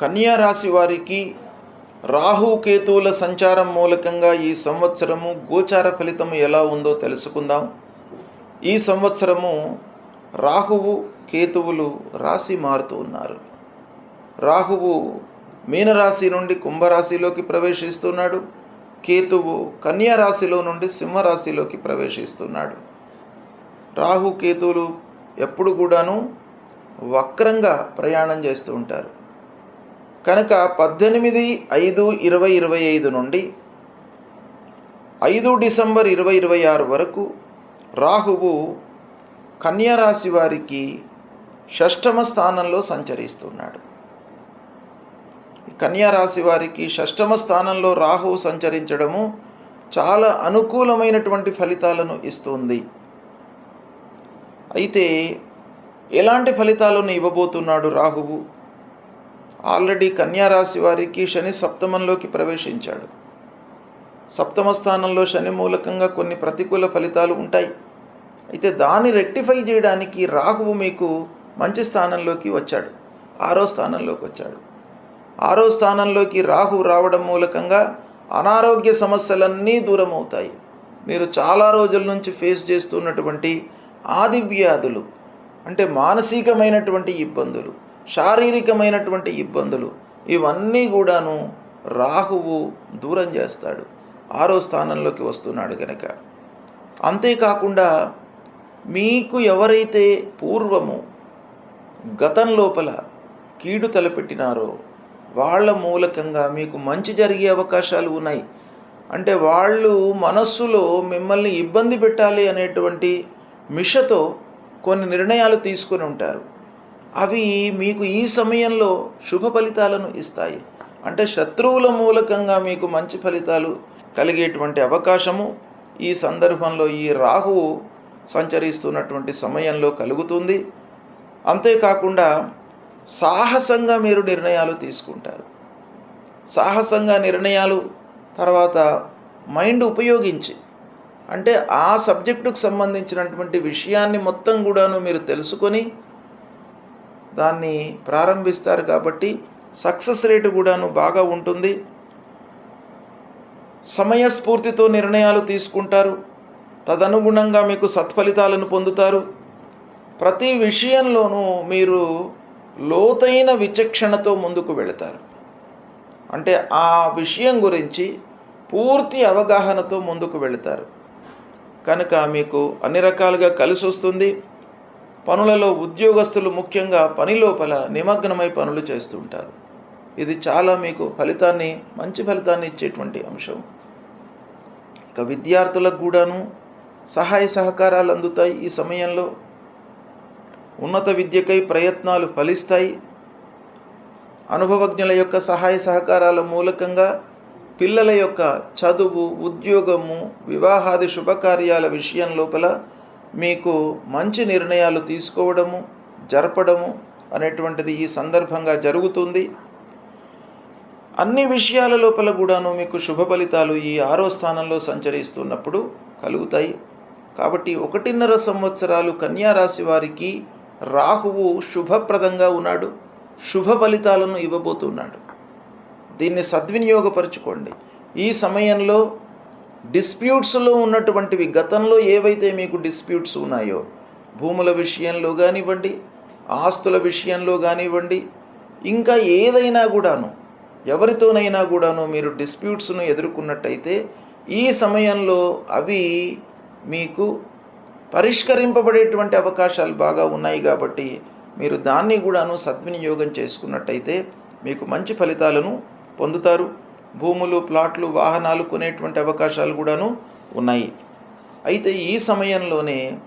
కన్యా రాశి వారికి రాహు కేతువుల సంచారం మూలకంగా ఈ సంవత్సరము గోచార ఫలితం ఎలా ఉందో తెలుసుకుందాం. ఈ సంవత్సరము రాహువు కేతువులు రాశి మారుతూ ఉన్నారు. రాహువు మీనరాశి నుండి కుంభరాశిలోకి ప్రవేశిస్తున్నాడు. కేతువు కన్యా రాశిలో నుండి సింహరాశిలోకి ప్రవేశిస్తున్నాడు. రాహు కేతువులు ఎప్పుడు కూడాను వక్రంగా ప్రయాణం చేస్తూ ఉంటారు. కనుక పద్దెనిమిది ఐదు ఇరవై ఇరవై ఐదు నుండి ఐదు డిసెంబర్ ఇరవై ఇరవై ఆరు వరకు రాహువు కన్యారాశి వారికి షష్టమ స్థానంలో సంచరిస్తున్నాడు. కన్యారాశి వారికి షష్టమ స్థానంలో రాహువు సంచరించడము చాలా అనుకూలమైనటువంటి ఫలితాలను ఇస్తుంది. అయితే ఎలాంటి ఫలితాలను ఇవ్వబోతున్నాడు రాహువు? ఆల్రెడీ కన్యా రాశి వారికి శని సప్తమంలోకి ప్రవేశించాడు. సప్తమ స్థానంలో శని మూలకంగా కొన్ని ప్రతికూల ఫలితాలు ఉంటాయి. అయితే దాన్ని రెక్టిఫై చేయడానికి రాహువు మీకు మంచి స్థానంలోకి వచ్చాడు. ఆరో స్థానంలోకి వచ్చాడు. ఆరో స్థానంలోకి రాహు రావడం మూలకంగా అనారోగ్య సమస్యలన్నీ దూరం అవుతాయి మీరు చాలా రోజుల నుంచి ఫేస్ చేస్తున్నటువంటి ఆది వ్యాధులు అంటే మానసికమైనటువంటి ఇబ్బందులు శారీరకమైనటువంటి ఇబ్బందులు ఇవన్నీ కూడాను రాహువు దూరం చేస్తాడు. ఆరో స్థానంలోకి వస్తున్నాడు గనక. అంతేకాకుండా మీకు ఎవరైతే పూర్వము గతం లోపల కీడు తలపెట్టినారో వాళ్ళ మూలకంగా మీకు మంచి జరిగే అవకాశాలు ఉన్నాయి. అంటే వాళ్ళు మనస్సులో మిమ్మల్ని ఇబ్బంది పెట్టాలి అనేటువంటి మిషతో కొన్ని నిర్ణయాలు తీసుకొని ఉంటారు. అవి మీకు ఈ సమయంలో శుభ ఫలితాలను ఇస్తాయి. అంటే శత్రువుల మూలకంగా మీకు మంచి ఫలితాలు కలిగేటువంటి అవకాశము ఈ సందర్భంలో ఈ రాహువు సంచరిస్తున్నటువంటి సమయంలో కలుగుతుంది. అంతేకాకుండా సాహసంగా మీరు నిర్ణయాలు తీసుకుంటారు. సాహసంగా నిర్ణయాలు తర్వాత మైండ్ ఉపయోగించి అంటే ఆ సబ్జెక్టుకు సంబంధించినటువంటి విషయాన్ని మొత్తం కూడాను మీరు తెలుసుకొని దాన్ని ప్రారంభిస్తారు కాబట్టి సక్సెస్ రేటు కూడాను బాగా ఉంటుంది. సమయస్ఫూర్తితో నిర్ణయాలు తీసుకుంటారు. తదనుగుణంగా మీకు సత్ఫలితాలను పొందుతారు. ప్రతి విషయంలోనూ మీరు లోతైన విచక్షణతో ముందుకు వెళతారు. అంటే ఆ విషయం గురించి పూర్తి అవగాహనతో ముందుకు వెళతారు. కనుక మీకు అన్ని రకాలుగా కలిసి వస్తుంది పనులలో ఉద్యోగస్తులు ముఖ్యంగా పని లోపల నిమగ్నమై పనులు చేస్తుంటారు ఇది చాలా మీకు ఫలితాన్ని మంచి ఫలితాన్ని ఇచ్చేటువంటి అంశం. ఇక విద్యార్థులకు కూడాను సహాయ సహకారాలు అందుతాయి ఈ సమయంలో. ఉన్నత విద్యకై ప్రయత్నాలు ఫలిస్తాయి. అనుభవజ్ఞుల యొక్క సహాయ సహకారాల మూలకంగా పిల్లల యొక్క చదువు ఉద్యోగము వివాహాది శుభకార్యాల విషయం లోపల మీకు మంచి నిర్ణయాలు తీసుకోవడము జరపడము అనేటువంటిది ఈ సందర్భంగా జరుగుతుంది. అన్ని విషయాల లోపల కూడాను మీకు శుభ ఫలితాలు ఈ ఆరో స్థానంలో సంచరిస్తున్నప్పుడు కలుగుతాయి. కాబట్టి ఒకటిన్నర సంవత్సరాలు కన్యా రాశి వారికి రాహువు శుభప్రదంగా ఉన్నాడు శుభ ఫలితాలను ఇవ్వబోతున్నాడు. దీన్ని సద్వినియోగపరచుకోండి. ఈ సమయంలో డిస్ప్యూట్స్లో ఉన్నటువంటివి గతంలో ఏవైతే మీకు డిస్ప్యూట్స్ ఉన్నాయో భూముల విషయంలో కానివ్వండి ఆస్తుల విషయంలో కానివ్వండి ఇంకా ఏదైనా కూడాను ఎవరితోనైనా కూడాను మీరు డిస్ప్యూట్స్ను ఎదుర్కొన్నట్టయితే ఈ సమయంలో అవి మీకు పరిష్కరింపబడేటువంటి అవకాశాలు బాగా ఉన్నాయి కాబట్టి మీరు దాన్ని కూడాను సద్వినియోగం చేసుకున్నట్టయితే మీకు మంచి ఫలితాలను పొందుతారు. భూములు ప్లాట్లు వాహనాలు కొనేటువంటి అవకాశాలు కూడాను ఉన్నాయి. అయితే ఈ సమయంలోనే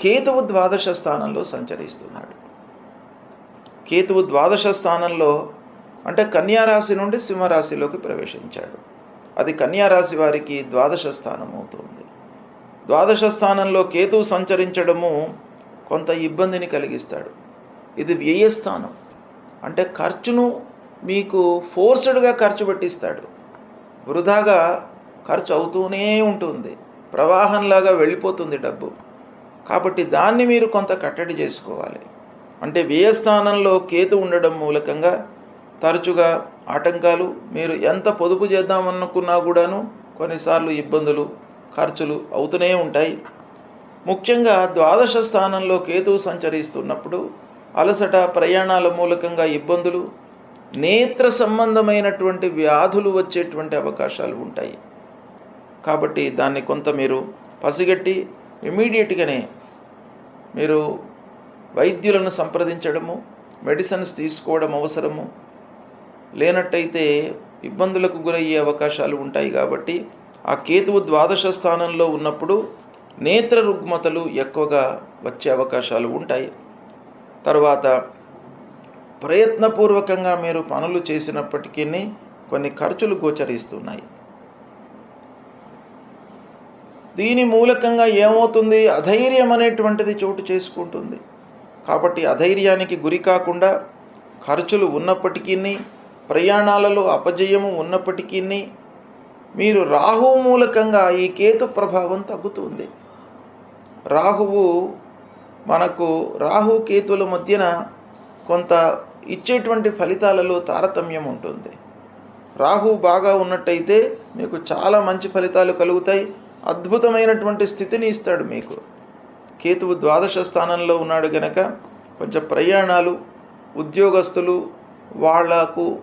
కేతువు ద్వాదశ స్థానంలో సంచరిస్తున్నాడు. కేతువు ద్వాదశ స్థానంలో అంటే కన్యారాశి నుండి సింహరాశిలోకి ప్రవేశించాడు. అది కన్యారాశి వారికి ద్వాదశ స్థానం అవుతుంది. ద్వాదశ స్థానంలో కేతువు సంచరించడము కొంత ఇబ్బందిని కలిగిస్తాడు. ఇది వ్యయస్థానం అంటే ఖర్చును మీకు ఫోర్స్డ్గా ఖర్చు పెట్టిస్తాడు. వృధాగా ఖర్చు అవుతూనే ఉంటుంది. ప్రవాహంలాగా వెళ్ళిపోతుంది డబ్బు. కాబట్టి దాన్ని మీరు కొంత కట్టడి చేసుకోవాలి. అంటే వ్యయస్థానంలో కేతు ఉండడం మూలకంగా తరచుగా ఆటంకాలు మీరు ఎంత పొదుపు చేద్దామనుకున్నా కూడాను కొన్నిసార్లు ఇబ్బందులు ఖర్చులు అవుతూనే ఉంటాయి. ముఖ్యంగా ద్వాదశ స్థానంలో కేతువు సంచరిస్తున్నప్పుడు అలసట ప్రయాణాల మూలకంగా ఇబ్బందులు నేత్ర సంబంధమైనటువంటి వ్యాధులు వచ్చేటువంటి అవకాశాలు ఉంటాయి. కాబట్టి దాన్ని కొంత మీరు పసిగట్టి ఇమీడియట్గానే మీరు వైద్యులను సంప్రదించడము మెడిసిన్స్ తీసుకోవడం అవసరము. లేనట్టయితే ఇబ్బందులకు గురయ్యే అవకాశాలు ఉంటాయి కాబట్టి ఆ కేతువు ద్వాదశ స్థానంలో ఉన్నప్పుడు నేత్ర రుగ్మతలు ఎక్కువగా వచ్చే అవకాశాలు ఉంటాయి. తర్వాత ప్రయత్నపూర్వకంగా మీరు పనులు చేసినప్పటికీ కొన్ని ఖర్చులు గోచరిస్తున్నాయి. దీని మూలకంగా ఏమవుతుంది? అధైర్యం అనేటువంటిది చోటు చేసుకుంటుంది. కాబట్టి అధైర్యానికి గురి కాకుండా ఖర్చులు ఉన్నప్పటికీ ప్రయాణాలలో అపజయము ఉన్నప్పటికీ మీరు రాహు మూలకంగా ఈ కేతు ప్రభావం తగ్గుతుంది. రాహువు మనకు రాహు కేతుల మధ్యన కొంత ఇచ్చేటువంటి ఫలితాలలో తారతమ్యం ఉంటుంది. రాహు బాగా ఉన్నట్టయితే మీకు చాలా మంచి ఫలితాలు కలుగుతాయి. అద్భుతమైనటువంటి స్థితిని ఇస్తాడు మీకు. కేతువు ద్వాదశ స్థానంలో ఉన్నాడు గనక కొంచెం ప్రయాణాలు ఉద్యోగస్తులు వాళ్ళకు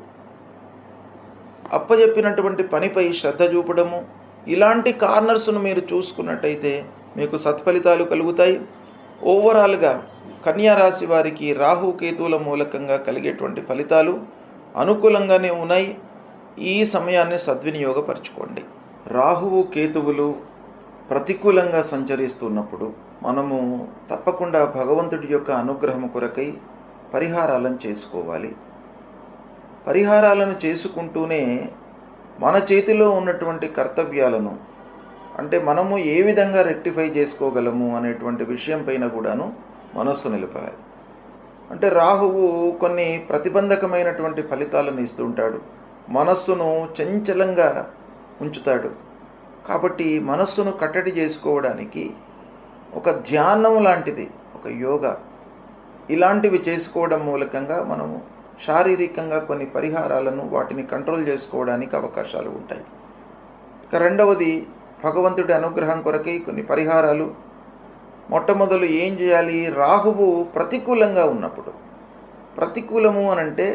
అప్పజెప్పినటువంటి పనిపై శ్రద్ధ చూపడము ఇలాంటి కార్నర్స్ను మీరు చూసుకున్నట్టయితే మీకు సత్ఫలితాలు కలుగుతాయి. ఓవరాల్గా కన్యా రాశి వారికి రాహు కేతువుల మూలకంగా కలిగేటువంటి ఫలితాలు అనుకూలంగానే ఉన్నాయి. ఈ సమయాన్ని సద్వినియోగపరచుకోండి. రాహువు కేతువులు ప్రతికూలంగా సంచరిస్తున్నప్పుడు మనము తప్పకుండా భగవంతుడి యొక్క అనుగ్రహం కొరకై పరిహారాలను చేసుకోవాలి. పరిహారాలను చేసుకుంటూనే మన చేతిలో ఉన్నటువంటి కర్తవ్యాలను అంటే మనము ఏ విధంగా రెక్టిఫై చేసుకోగలము అనేటువంటి విషయం పైన కూడాను మనస్సు నిలపాలి అంటే రాహువు కొన్ని ప్రతిబంధకమైనటువంటి ఫలితాలను ఇస్తుంటాడు మనస్సును చంచలంగా ఉంచుతాడు. కాబట్టి మనస్సును కట్టడి చేసుకోవడానికి ఒక ధ్యానం లాంటిది ఒక యోగా. ఇలాంటివి చేసుకోవడం మూలకంగా మనము శారీరకంగా కొన్ని పరిహారాలను వాటిని కంట్రోల్ చేసుకోవడానికి అవకాశాలు ఉంటాయి. ఇక రెండవది భగవంతుడి అనుగ్రహం కొరకై కొన్ని పరిహారాలు మొట్టమొదలు ఏం చేయాలి? రాహువు ప్రతికూలంగా ఉన్నప్పుడు. ప్రతికూలము అనంటే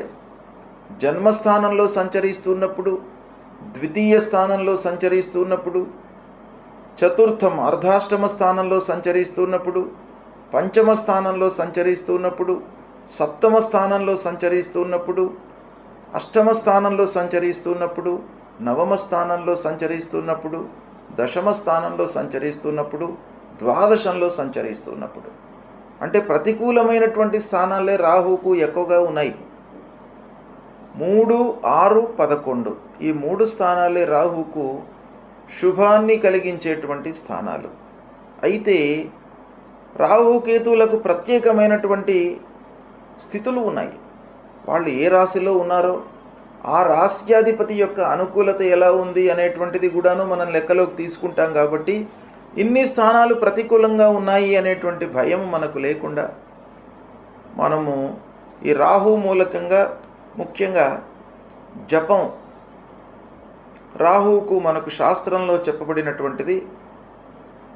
జన్మస్థానంలో సంచరిస్తున్నప్పుడు ద్వితీయ స్థానంలో సంచరిస్తున్నప్పుడు చతుర్థం అర్ధాష్టమ స్థానంలో సంచరిస్తున్నప్పుడు పంచమ స్థానంలో సంచరిస్తున్నప్పుడు సప్తమ స్థానంలో సంచరిస్తున్నప్పుడు అష్టమ స్థానంలో సంచరిస్తున్నప్పుడు నవమ స్థానంలో సంచరిస్తున్నప్పుడు దశమ స్థానంలో సంచరిస్తున్నప్పుడు ద్వాదశంలో సంచరిస్తున్నప్పుడు. అంటే ప్రతికూలమైనటువంటి స్థానాలే రాహుకు ఎక్కువగా ఉన్నాయి. మూడు ఆరు పదకొండు ఈ మూడు స్థానాలే రాహుకు శుభాన్ని కలిగించేటువంటి స్థానాలు. అయితే రాహుకేతువులకు ప్రత్యేకమైనటువంటి స్థితులు ఉన్నాయి. వాళ్ళు ఏ రాశిలో ఉన్నారో ఆ రాశ్యాధిపతి యొక్క అనుకూలత ఎలా ఉంది అనేటువంటిది కూడాను మనం లెక్కలోకి తీసుకుంటాం కాబట్టి ఇన్ని స్థానాలు ప్రతికూలంగా ఉన్నాయి అనేటువంటి భయం మనకు లేకుండా మనము ఈ రాహు మూలకంగా ముఖ్యంగా జపం రాహువుకు మనకు శాస్త్రంలో చెప్పబడినటువంటిది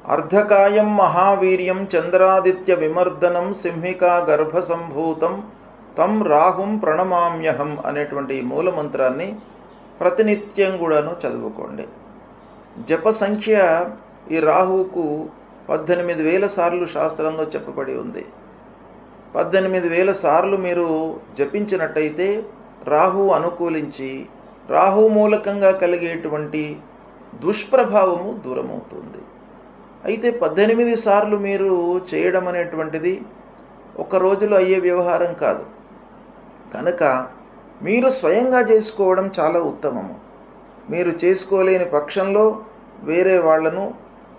అర్ధకాయం మహావీర్యం చంద్రాదిత్య విమర్దనం సింహికా గర్భ సంభూతం తం రాహుం ప్రణమామ్యహం అనేటువంటి ఈ మూలమంత్రాన్ని ప్రతినిత్యం కూడాను చదువుకోండి. జప సంఖ్య ఈ రాహువుకు పద్దెనిమిది వేల సార్లు శాస్త్రంలో చెప్పబడి ఉంది. పద్దెనిమిది వేల సార్లు మీరు జపించినట్టయితే రాహు అనుకూలించి రాహు మూలకంగా కలిగేటువంటి దుష్ప్రభావము దూరమవుతుంది. అయితే పద్దెనిమిది సార్లు మీరు చేయడం అనేటువంటిది ఒక రోజులో అయ్యే వ్యవహారం కాదు. కనుక మీరు స్వయంగా చేసుకోవడం చాలా ఉత్తమము. మీరు చేసుకోలేని పక్షంలో వేరే వాళ్ళను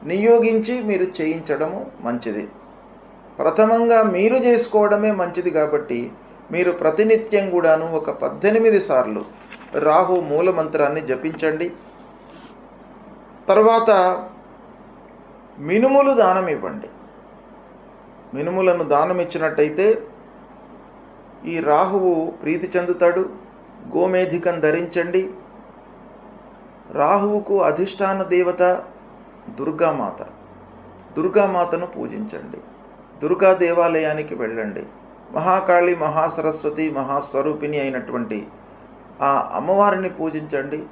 నియోగించి మీరు చేయించడము మంచిది. ప్రథమంగా మీరు చేసుకోవడమే మంచిది కాబట్టి మీరు ప్రతినిత్యం కూడాను ఒక పద్దెనిమిది సార్లు రాహు మూలమంత్రాన్ని జపించండి. తర్వాత మినుములు దానం ఇవ్వండి. మినుములను దానం ఇచ్చినట్టయితే ఈ రాహువు ప్రీతి చెందుతాడు. గోమేధికం ధరించండి. రాహువుకు అధిష్టాన దేవత దుర్గామాత. దుర్గామాతను పూజించండి. దుర్గా దేవాలయానికి వెళ్ళండి. మహాకాళి మహాసరస్వతి మహాస్వరూపిణి అయినటువంటి ఆ అమ్మవారిని పూజించండి.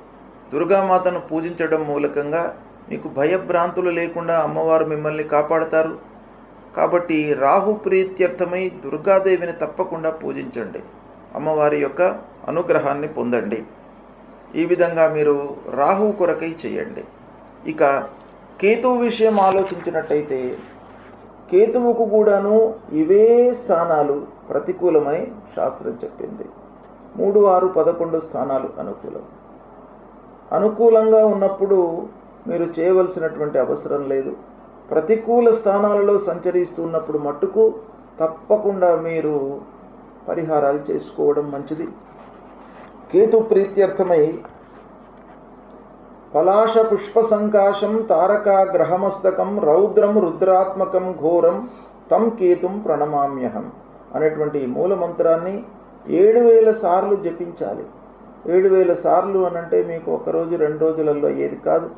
దుర్గామాతను పూజించడం మూలకంగా మీకు భయభ్రాంతులు లేకుండా అమ్మవారు మిమ్మల్ని కాపాడతారు. కాబట్టి రాహు ప్రీత్యర్థమై దుర్గాదేవిని తప్పకుండా పూజించండి. అమ్మవారి యొక్క అనుగ్రహాన్ని పొందండి. ఈ విధంగా మీరు రాహు కొరకై చేయండి. ఇక కేతువు విషయం ఆలోచించినట్టయితే కేతువుకు కూడాను ఇవే స్థానాలు ప్రతికూలమని శాస్త్రం చెప్పింది. మూడు ఆరు పదకొండు స్థానాలు అనుకూలం. అనుకూలంగా ఉన్నప్పుడు మీరు చేయవలసినటువంటి అవసరం లేదు. ప్రతికూల స్థానాలలో సంచరిస్తున్నప్పుడు మట్టుకు తప్పకుండా మీరు పరిహారాలు చేసుకోవడం మంచిది. కేతు ప్రీత్యర్థమై పలాశ పుష్ప సంకాశం తారకా గ్రహమస్తకం రౌద్రం రుద్రాత్మకం ఘోరం తం కేతుం ప్రణమామ్యహం అనేటువంటి ఈ మూల మంత్రాన్ని ఏడు వేల సార్లు జపించాలి. ఏడు వేల సార్లు అనంటే మీకు ఒకరోజు రెండు రోజులలో ఏది కాదు.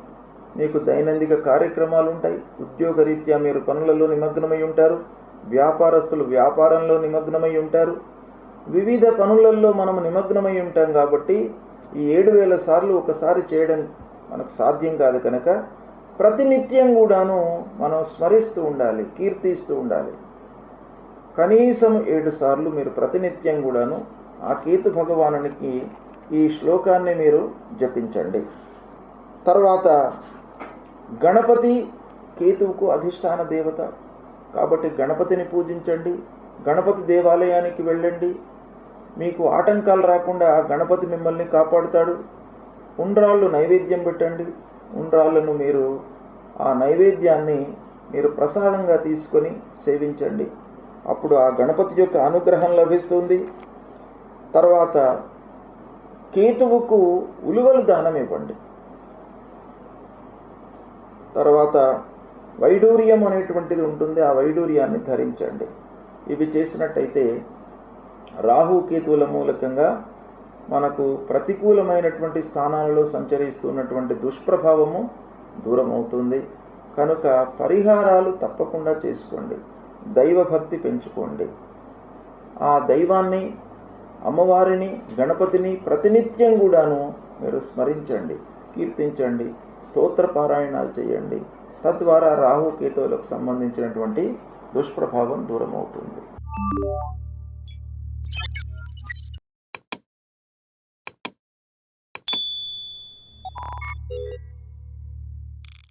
మీకు దైనందిక కార్యక్రమాలు ఉంటాయి ఉద్యోగరీత్యా మీరు పనులలో నిమగ్నమై ఉంటారు. వ్యాపారస్తులు వ్యాపారంలో నిమగ్నమై ఉంటారు. వివిధ పనులలో మనం నిమగ్నమై ఉంటాం కాబట్టి ఈ ఏడు వేల సార్లు ఒకసారి చేయడం మనకు సాధ్యం కాదు కనుక ప్రతినిత్యం కూడాను మనం స్మరిస్తూ ఉండాలి కీర్తిస్తూ ఉండాలి. కనీసం ఏడు సార్లు మీరు ప్రతినిత్యం కూడాను ఆ కేతు భగవానునికి ఈ శ్లోకాన్ని మీరు జపించండి. తర్వాత గణపతి కేతువుకు అధిష్టాన దేవత. కాబట్టి గణపతిని పూజించండి గణపతి దేవాలయానికి వెళ్ళండి. మీకు ఆటంకాలు రాకుండా గణపతి మిమ్మల్ని కాపాడుతాడు. ఉండ్రాళ్ళు నైవేద్యం పెట్టండి. ఉండ్రాళ్ళను మీరు ఆ నైవేద్యాన్ని మీరు ప్రసాదంగా తీసుకొని సేవించండి. అప్పుడు ఆ గణపతి యొక్క అనుగ్రహం లభిస్తుంది. తర్వాత కేతువుకు ఉలువలు దానం ఇవ్వండి. తర్వాత వైడూర్యం అనేటువంటిది ఉంటుంది ఆ వైడూర్యాన్ని ధరించండి. ఇవి చేసినట్టయితే రాహు కేతువుల మూలకంగా మనకు ప్రతికూలమైనటువంటి స్థానాలలో సంచరిస్తున్నటువంటి దుష్ప్రభావము దూరం అవుతుంది కనుక పరిహారాలు తప్పకుండా చేసుకోండి. దైవభక్తి పెంచుకోండి. ఆ దైవాన్ని అమ్మవారిని గణపతిని ప్రతినిత్యం కూడాను మీరు స్మరించండి కీర్తించండి స్తోత్ర పారాయణాలు చేయండి. తద్వారా రాహు కేతువులకు సంబంధించినటువంటి దుష్ప్రభావం దూరం అవుతుంది